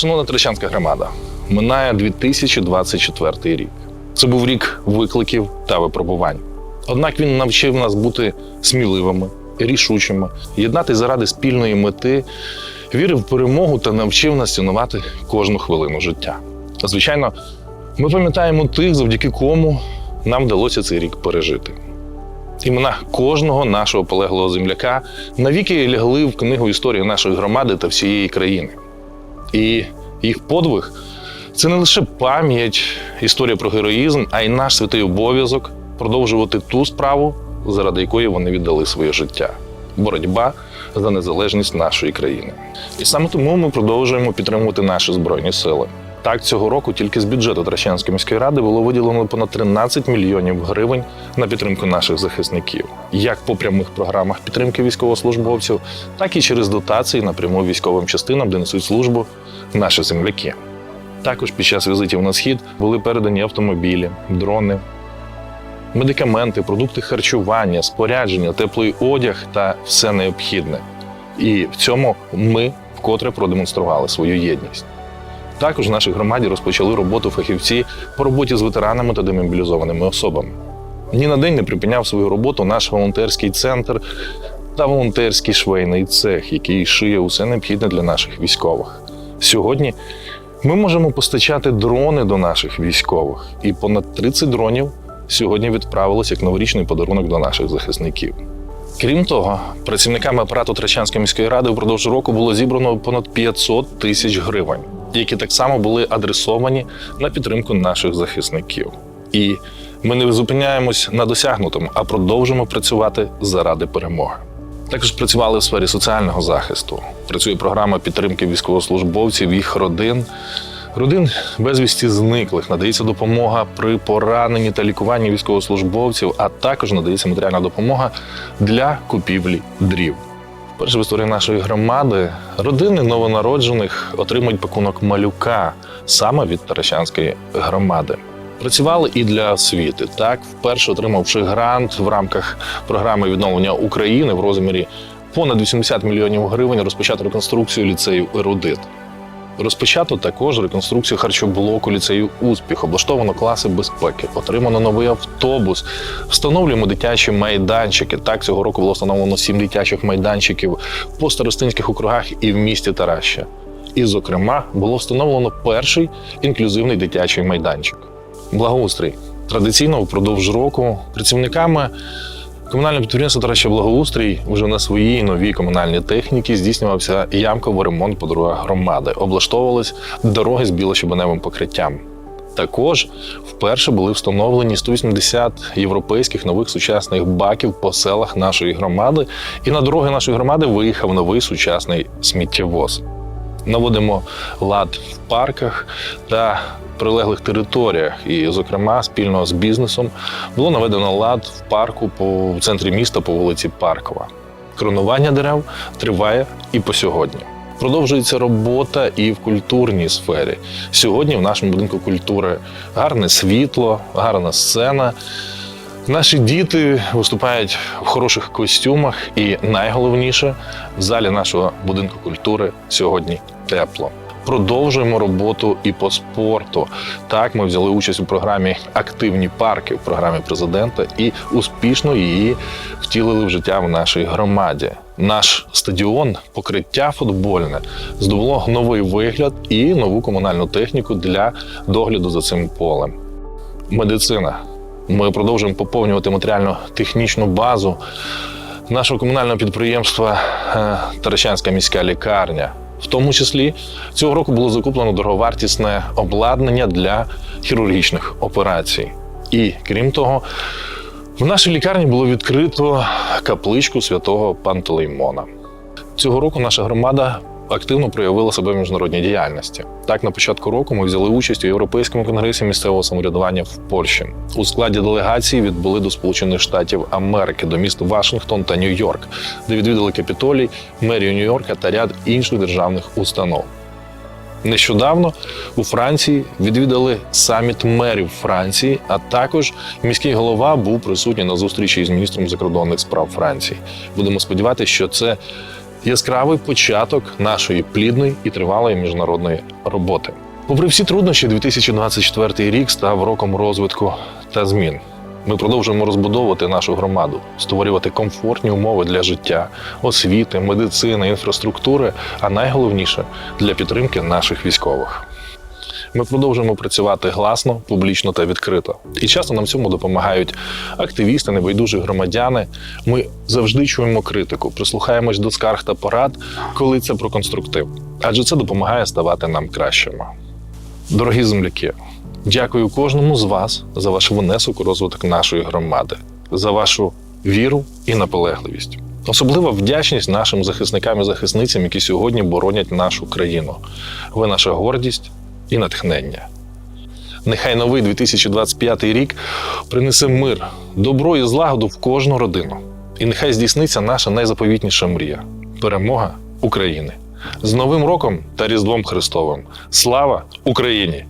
Шановна Трещанська громада, минає 2024 рік. Це був рік викликів та випробувань. Однак він навчив нас бути сміливими, рішучими, єднати заради спільної мети, вірив в перемогу та навчив нас цінувати кожну хвилину життя. Звичайно, ми пам'ятаємо тих, завдяки кому нам вдалося цей рік пережити. Імена кожного нашого полеглого земляка навіки лягли в книгу історії нашої громади та всієї країни. І їх подвиг це не лише пам'ять, історія про героїзм, а й наш святий обов'язок продовжувати ту справу, заради якої вони віддали своє життя боротьба за незалежність нашої країни. І саме тому ми продовжуємо підтримувати наші збройні сили. Так, цього року тільки з бюджету Тращанської міської ради було виділено понад 13 мільйонів гривень на підтримку наших захисників, як по прямих програмах підтримки військовослужбовців, так і через дотації напряму військовим частинам, де несуть службу наші земляки. Також під час візитів на схід були передані автомобілі, дрони, медикаменти, продукти харчування, спорядження, теплий одяг та все необхідне. І в цьому ми вкотре продемонстрували свою єдність. Також в нашій громаді розпочали роботу фахівці по роботі з ветеранами та демобілізованими особами. Ні на день не припиняв свою роботу наш волонтерський центр та волонтерський швейний цех, який шиє усе необхідне для наших військових. Сьогодні ми можемо постачати дрони до наших військових, і понад 30 дронів сьогодні відправилися як новорічний подарунок до наших захисників. Крім того, працівниками апарату Трачанської міської ради впродовж року було зібрано понад 500 тисяч гривень, які так само були адресовані на підтримку наших захисників. І ми не зупиняємось на досягнутому, а продовжимо працювати заради перемоги. Також працювали в сфері соціального захисту. Працює програма підтримки військовослужбовців, їх родин. Родин безвісті зниклих надається допомога при пораненні та лікуванні військовослужбовців, а також надається матеріальна допомога для купівлі дрів. Вперше в історії нашої громади родини новонароджених отримують пакунок малюка саме від Таращанської громади. Працювали і для освіти. Так, вперше отримавши грант в рамках програми відновлення України в розмірі понад 80 мільйонів гривень, розпочати реконструкцію ліцею Ерудит. Розпочато також реконструкцію харчоблоку ліцею успіх, облаштовано класи безпеки, отримано новий автобус, встановлюємо дитячі майданчики. Так цього року було встановлено сім дитячих майданчиків по старостинських округах і в місті Тараща. І, зокрема, було встановлено перший інклюзивний дитячий майданчик. Благоустрій традиційно впродовж року працівниками Комунальне підприємство Тараща Благоустрій вже на своїй новій комунальній техніці здійснювався ямковий ремонт по дорогах громади. Облаштовувались дороги з білощебеневим покриттям. Також вперше були встановлені 180 європейських нових сучасних баків по селах нашої громади, і на дороги нашої громади виїхав новий сучасний сміттєвоз. Наводимо лад в парках та прилеглих територіях, і, зокрема, спільно з бізнесом було наведено лад в парку по в центрі міста по вулиці Паркова. Кронування дерев триває і по сьогодні. Продовжується робота і в культурній сфері. Сьогодні в нашому будинку культури гарне світло, гарна сцена. Наші діти виступають в хороших костюмах, і найголовніше в залі нашого будинку культури сьогодні тепло. Продовжуємо роботу і по спорту. Так, ми взяли участь у програмі Активні парки в програмі президента і успішно її втілили в життя в нашій громаді. Наш стадіон, покриття футбольне, здобуло новий вигляд і нову комунальну техніку для догляду за цим полем. Медицина. Ми продовжуємо поповнювати матеріально-технічну базу нашого комунального підприємства е, Таращанська міська лікарня. В тому числі цього року було закуплено дороговартісне обладнання для хірургічних операцій. І крім того, в нашій лікарні було відкрито капличку святого Пантелеймона. Цього року наша громада активно проявила себе в міжнародній діяльності. Так, на початку року ми взяли участь у Європейському конгресі місцевого самоврядування в Польщі. У складі делегації відбули до Сполучених Штатів Америки, до міст Вашингтон та Нью-Йорк, де відвідали Капітолій, мерію Нью-Йорка та ряд інших державних установ. Нещодавно у Франції відвідали саміт мерів Франції, а також міський голова був присутній на зустрічі з міністром закордонних справ Франції. Будемо сподіватися, що це яскравий початок нашої плідної і тривалої міжнародної роботи. Попри всі труднощі, 2024 рік став роком розвитку та змін. Ми продовжуємо розбудовувати нашу громаду, створювати комфортні умови для життя, освіти, медицини, інфраструктури, а найголовніше для підтримки наших військових. Ми продовжуємо працювати гласно, публічно та відкрито. І часто нам цьому допомагають активісти, небайдужі громадяни. Ми завжди чуємо критику, прислухаємось до скарг та порад, коли це про конструктив, адже це допомагає ставати нам кращими. Дорогі земляки, дякую кожному з вас за ваш внесок у розвиток нашої громади, за вашу віру і наполегливість. Особлива вдячність нашим захисникам і захисницям, які сьогодні боронять нашу країну. Ви наша гордість і натхнення. Нехай новий 2025 рік принесе мир, добро і злагоду в кожну родину. І нехай здійсниться наша найзаповітніша мрія перемога України. З Новим роком та Різдвом Христовим. Слава Україні!